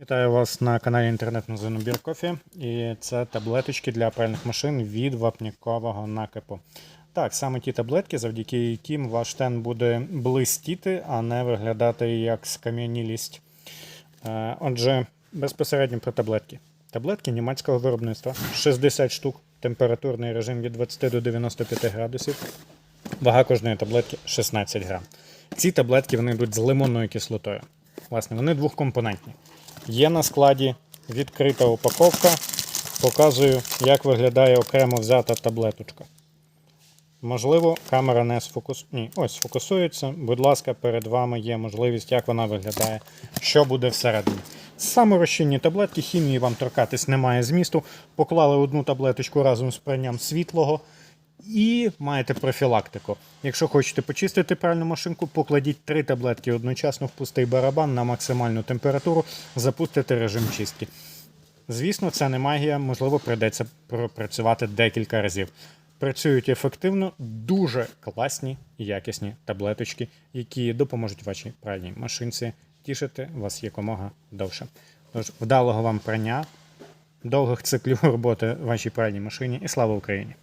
Вітаю вас на каналі інтернет-магазину Бір Кофі. І це таблеточки для пральних машин від вапнякового накипу. Так, саме ті таблетки, завдяки яким ваш тен буде блистіти, а не виглядати як скам'янілість. Е, Отже, безпосередньо про таблетки. Таблетки німецького виробництва 60 штук, температурний режим від 20 до 95 градусів. Вага кожної таблетки 16 грам. Ці таблетки вони йдуть з лимонною кислотою. Власне, вони двохкомпонентні. Є на складі відкрита упаковка. Показую, як виглядає окремо взята таблеточка. Можливо, камера не сфокус... Ні, ось сфокусується. Будь ласка, перед вами є можливість, як вона виглядає, що буде всередині. Саморозчинні таблетки, хімії вам торкатись немає змісту. Поклали одну таблеточку разом з пранням світлого і маєте профілактику. Якщо хочете почистити пральну машинку, покладіть три таблетки одночасно в пустий барабан на максимальну температуру, запустите режим чистки. Звісно, це не магія, можливо, прийдеться пропрацювати декілька разів. Працюють ефективно, дуже класні і якісні таблеточки, які допоможуть вашій пральній машинці тішити вас якомога довше. Тож вдалого вам прання, довгих циклів роботи в вашій пральній машині і слава Україні!